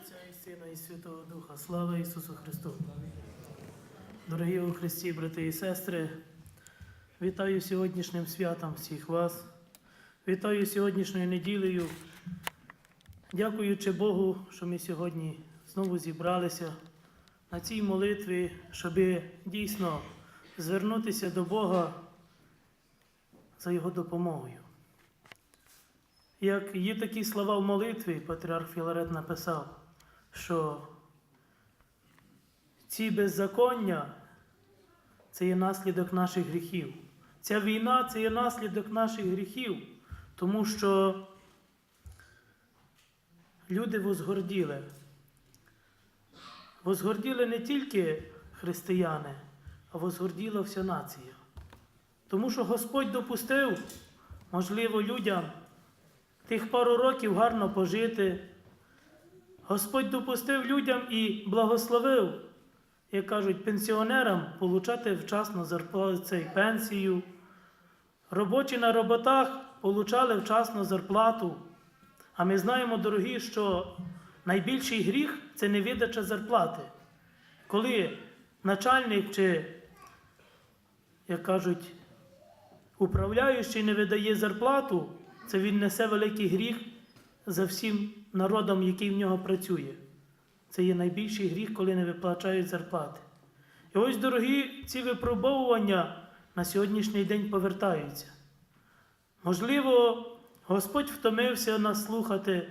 Отця і Сина, і Святого Духа. Слава Ісусу Христу! Дорогі у Христі, брати і сестри, вітаю сьогоднішнім святом всіх вас. Вітаю сьогоднішньою неділею. Дякуючи Богу, що ми сьогодні знову зібралися на цій молитві, щоб дійсно звернутися до Бога за Його допомогою. Як є такі слова в молитві, патріарх Філарет написав, що ці беззаконня це є наслідок наших гріхів. Ця війна це є наслідок наших гріхів, тому що люди возгорділи. Возгорділи не тільки християни, а возгорділа вся нація. Тому що Господь допустив, можливо, людям тих пару років гарно пожити. Господь допустив людям і благословив, як кажуть, пенсіонерам получати вчасно зарплату цей пенсію. Робочі на роботах получали вчасно зарплату. А ми знаємо, дорогі, що найбільший гріх це невидача зарплати. Коли начальник чи, як кажуть, управляючий не видає зарплату, це він несе великий гріх за всім народом, який в нього працює. Це є найбільший гріх, коли не виплачають зарплати. І ось, дорогі, ці випробовування на сьогоднішній день повертаються. Можливо, Господь втомився нас слухати,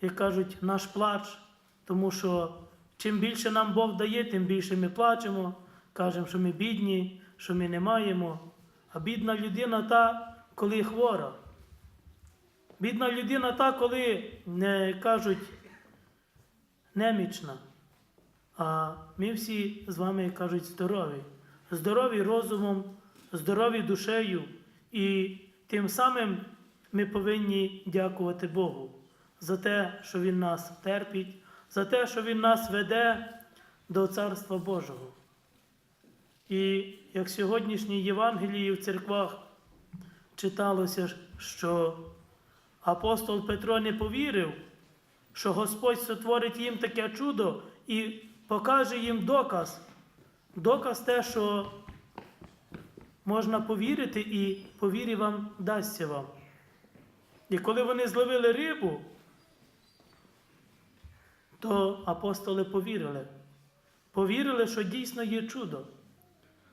як кажуть, наш плач, тому що чим більше нам Бог дає, тим більше ми плачемо, кажемо, що ми бідні, що ми не маємо. А бідна людина та, коли хвора. Бідна людина та, коли не кажуть немічна. А ми всі з вами кажуть здорові. Здорові розумом, здорові душею. І тим самим ми повинні дякувати Богу за те, що Він нас терпить, за те, що Він нас веде до Царства Божого. І як сьогоднішній Євангелії в церквах читалося, що апостол Петро не повірив, що Господь сотворить їм таке чудо і покаже їм доказ. Доказ те, що можна повірити, і по вірі вам дасться вам. І коли вони зловили рибу, то апостоли повірили. Повірили, що дійсно є чудо.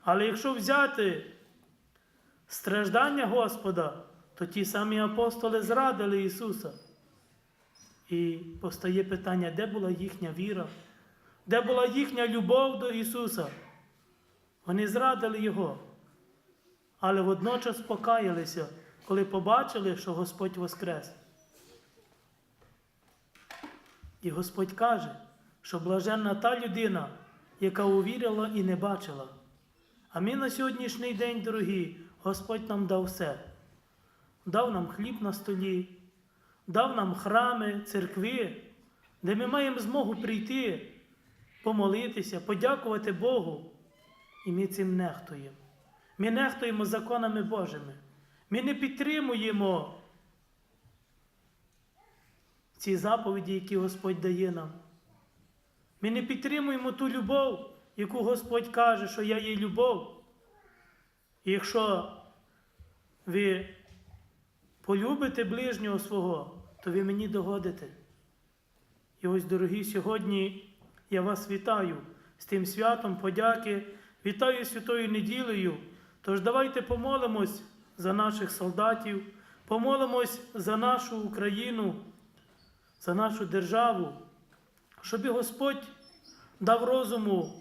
Але якщо взяти страждання Господа, то ті самі апостоли зрадили Ісуса. І постає питання, де була їхня віра, де була їхня любов до Ісуса. Вони зрадили Його, але водночас покаялися, коли побачили, що Господь воскрес. І Господь каже, що блаженна та людина, яка увірила і не бачила. А ми на сьогоднішній день, дорогі, Господь нам дав все. Дав нам хліб на столі, дав нам храми, церкви, де ми маємо змогу прийти, помолитися, подякувати Богу. І ми цим нехтуємо. Ми нехтуємо законами Божими. Ми не підтримуємо ці заповіді, які Господь дає нам. Ми не підтримуємо ту любов, яку Господь каже, що я є любов. І якщо ви полюбите ближнього свого, то ви мені догодите. І ось, дорогі, сьогодні я вас вітаю з тим святом подяки, вітаю святою неділею. Тож давайте помолимось за наших солдатів, помолимось за нашу Україну, за нашу державу, щоб Господь дав розуму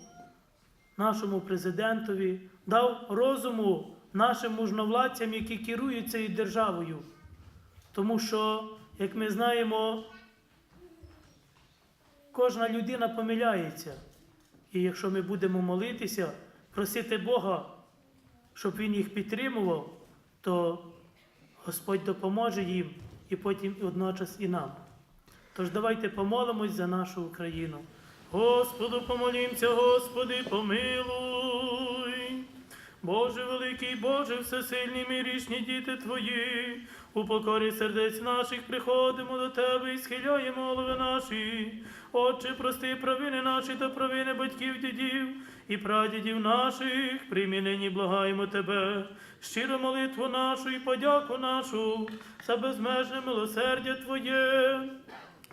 нашому президентові, дав розуму нашим мужновладцям, які керують цією державою. Тому що, як ми знаємо, кожна людина помиляється. І якщо ми будемо молитися, просити Бога, щоб Він їх підтримував, то Господь допоможе їм і потім одночас і нам. Тож давайте помолимось за нашу Україну. Господу помолімся, Господи, помилуй. Боже великий, Боже всесильний, мирішні діти Твої, У покорі сердець наших приходимо до Тебе і схиляємо голови наші. Отче, прости провини наші та провини батьків дідів і прадідів наших, прийми нині благаємо Тебе, щиру молитву нашу і подяку нашу за безмежне милосердя Твоє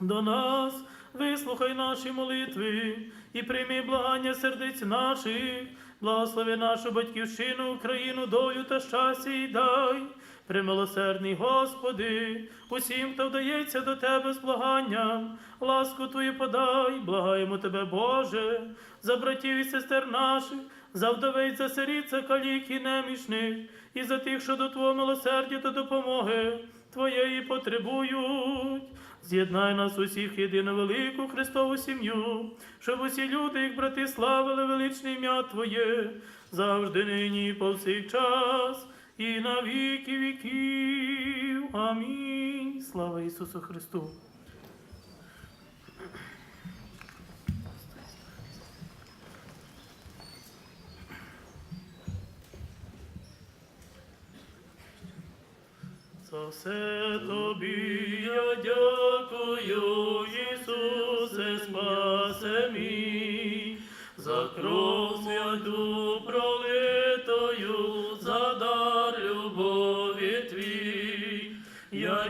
до нас, вислухай наші молитви і прийми благання сердець наших, благослови нашу батьківщину, Україну, долю та щастя і дай. Примилосердний Господи, усім, хто вдається до Тебе з благанням, ласку Твою подай, благаємо Тебе, Боже, за братів і сестер наших, за вдовець, за сиріт, за калік і немічних, і за тих, що до Твого милосердя та допомоги Твоєї потребують. З'єднай нас усіх єдину велику Христову сім'ю, щоб усі люди, як брати, славили величне ім'я Твоє, завжди нині і повсякчас, і на віки віків. Амінь. Слава Ісусу Христу. За все тобі я дякую, Ісусе, спасе мій, за кров святу пролитою,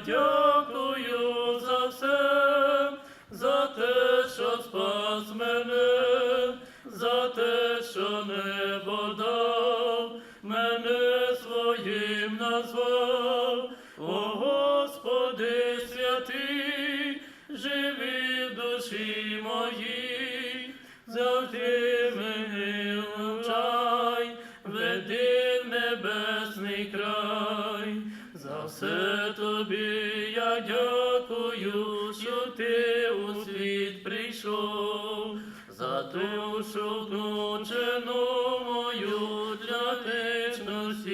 дякую за все, за те, що спас мене, за те, що небо дав, мене своїм назвав.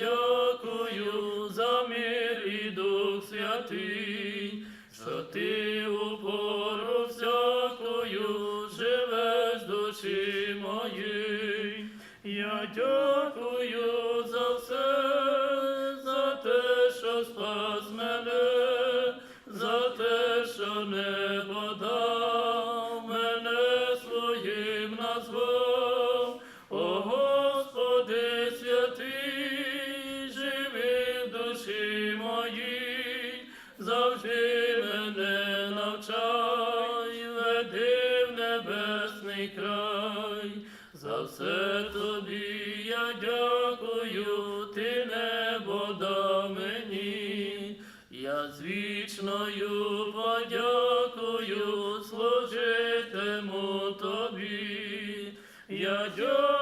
дякую за мир і Дух Святий, що ти у пору всякою живеш душі моїй. Я дякую за все, за те, що спас мене, за те, що небо дав, За все тобі я дякую, ти небо да мені. Я з вічною подякую, служитиму тобі. Я дякую